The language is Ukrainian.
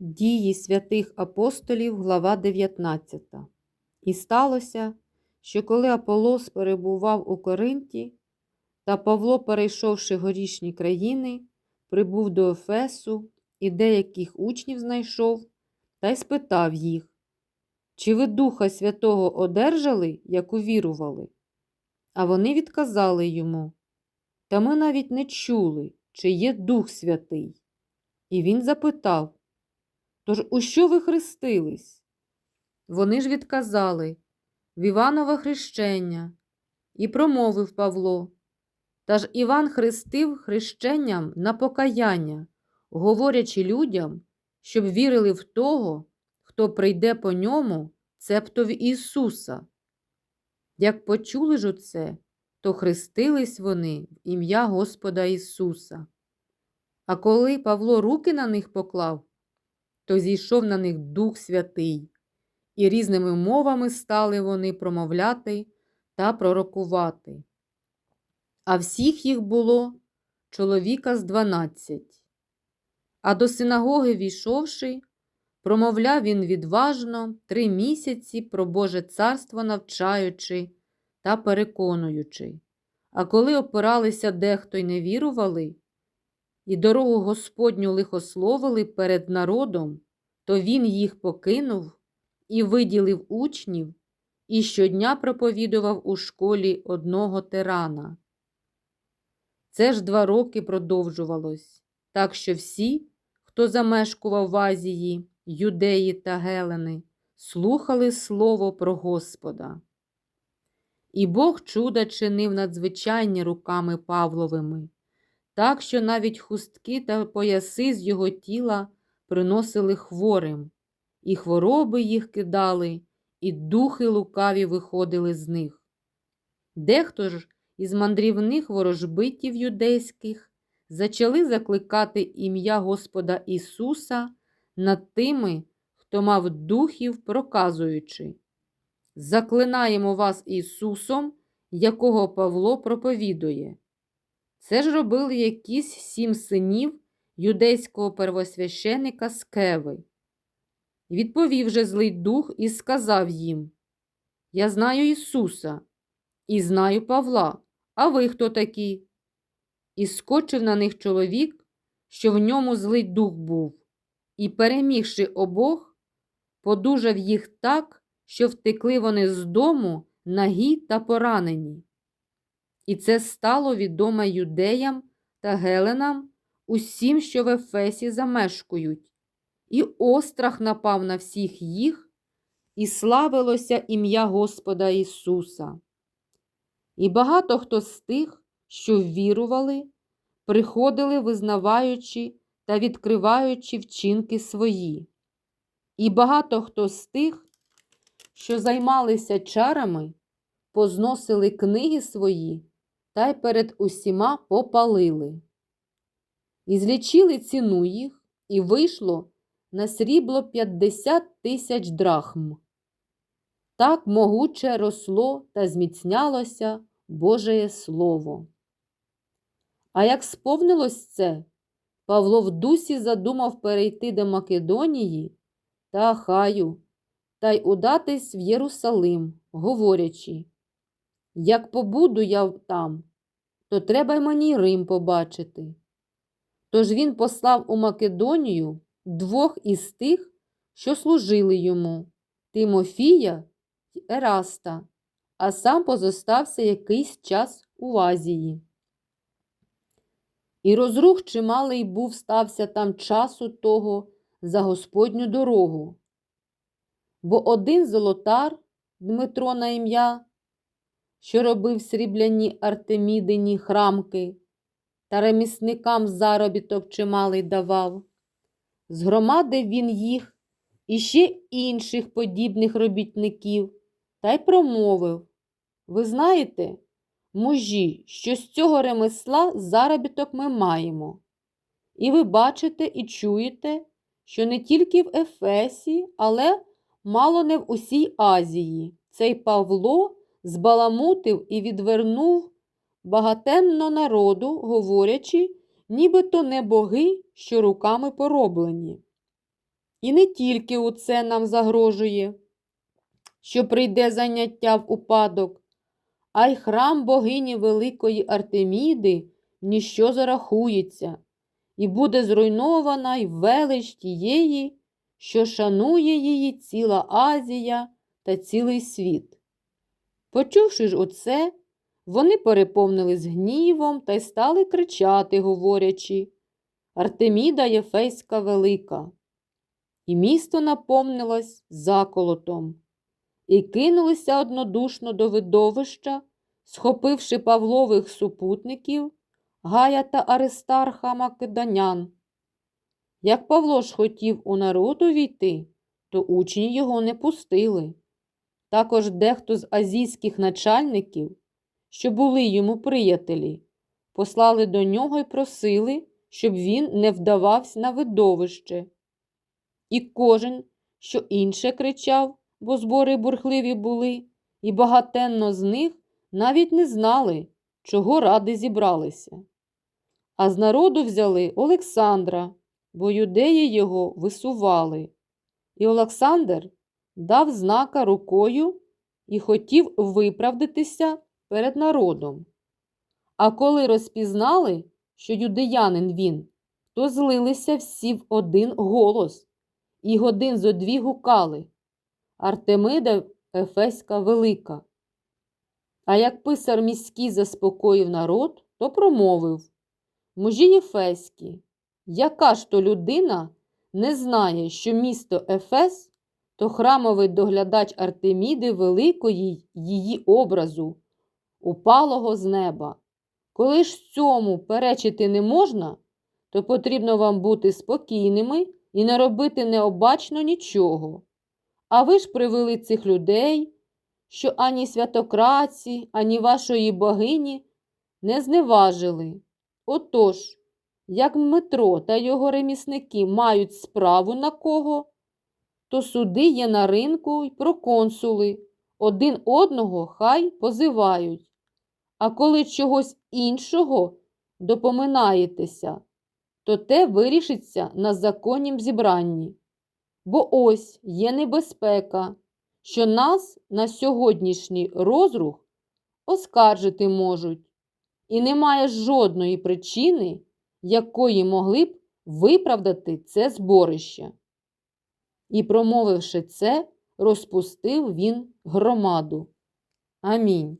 Дії святих апостолів, глава 19. І сталося, що коли Аполос перебував у Коринті, та Павло, перейшовши горішні країни, прибув до Ефесу і деяких учнів знайшов, та й спитав їх, чи ви Духа Святого одержали, як увірували? А вони відказали йому, та ми навіть не чули, чи є Дух Святий. І він запитав, Тож у що ви хрестились? Вони ж відказали в Іванове хрещення, і промовив Павло. Та ж Іван хрестив хрещенням на покаяння, говорячи людям, щоб вірили в того, хто прийде по ньому, цебто в Ісуса. Як почули ж оце, то хрестились вони в ім'я Господа Ісуса. А коли Павло руки на них поклав, то зійшов на них Дух Святий, і різними мовами стали вони промовляти та пророкувати. А всіх їх було чоловіка з дванадцять. А до синагоги війшовши, промовляв він відважно три місяці про Боже царство навчаючи та переконуючи. А коли опиралися дехто й не вірували, і дорогу Господню лихословили перед народом, то він їх покинув і виділив учнів, і щодня проповідував у школі одного тирана. Це ж два роки продовжувалось, так що всі, хто замешкував в Азії, юдеї та гелени, слухали слово про Господа. І Бог чуда чинив надзвичайні руками Павловими так що навіть хустки та пояси з його тіла приносили хворим, і хвороби їх кидали, і духи лукаві виходили з них. Дехто ж із мандрівних ворожбитів юдейських зачали закликати ім'я Господа Ісуса над тими, хто мав духів, проказуючи. Заклинаємо вас Ісусом, якого Павло проповідує. Це ж робили якісь сім синів юдейського первосвященика Скеви. Відповів же злий дух і сказав їм: Я знаю Ісуса і знаю Павла, а ви хто такі? І скочив на них чоловік, що в ньому злий дух був, і, перемігши обох, подужав їх так, що втекли вони з дому нагі та поранені. І це стало відомо юдеям та геленам, усім, що в Ефесі замешкують, і острах напав на всіх їх, і славилося ім'я Господа Ісуса. І багато хто з тих, що ввірували, приходили, визнаваючи та відкриваючи вчинки свої. І багато хто з тих, що займалися чарами, позносили книги свої та й перед усіма попалили. І злічили ціну їх, і вийшло на срібло 50 тисяч драхм. Так могуче росло та зміцнялося Божеє Слово. А як сповнилось це, Павло в дусі задумав перейти до Македонії та Ахаю та й удатись в Єрусалим, говорячи, як побуду я там, то треба й мені Рим побачити. Тож він послав у Македонію двох із тих, що служили йому Тимофія й Ераста, а сам позостався якийсь час у Азії. І розрух чималий був стався там часу того за Господню дорогу. Бо один золотар Дмитро на ім'я що робив срібляні артемідині храмки, та ремісникам заробіток чималий давав. Згромадив він їх і ще інших подібних робітників, та й промовив Ви знаєте, мужі, що з цього ремесла заробіток ми маємо. І ви бачите і чуєте, що не тільки в Ефесі, але мало не в усій Азії цей Павло збаламутив і відвернув багатенно народу, говорячи, нібито не боги, що руками пороблені. І не тільки у це нам загрожує, що прийде заняття в упадок, а й храм богині Великої Артеміди ніщо зарахується, і буде зруйнована й велич тієї, що шанує її ціла Азія та цілий світ. Почувши ж оце, вони переповнились гнівом та й стали кричати, говорячи Артеміда Єфейська велика. І місто наповнилось заколотом, і кинулися однодушно до видовища, схопивши Павлових супутників, Гая та Аристарха Македонян. Як Павло ж хотів у народ увійти, то учні його не пустили. Також дехто з азійських начальників, що були йому приятелі, послали до нього і просили, щоб він не вдавався на видовище. І кожен, що інше кричав, бо збори бурхливі були, і багатенно з них навіть не знали, чого ради зібралися. А з народу взяли Олександра, бо юдеї його висували. І Олександр дав знака рукою і хотів виправдатися перед народом. А коли розпізнали, що юдеянин він, то злилися всі в один голос, і годин зо дві гукали Артемида Ефеська велика. А як писар міський заспокоїв народ, то промовив Мужі Єфеські, яка ж то людина не знає, що місто Ефес то храмовий доглядач Артеміди Великої її образу, упалого з неба. Коли ж цьому перечити не можна, то потрібно вам бути спокійними і не робити необачно нічого. А ви ж привели цих людей, що ані святокраці, ані вашої богині не зневажили. Отож, як Дмитро та його ремісники мають справу на кого, то суди є на ринку й проконсули, один одного хай позивають. А коли чогось іншого допоминаєтеся, то те вирішиться на законнім зібранні. Бо ось є небезпека, що нас на сьогоднішній розрух оскаржити можуть, і немає жодної причини, якої могли б виправдати це зборище. І, промовивши це, розпустив він громаду. Амінь.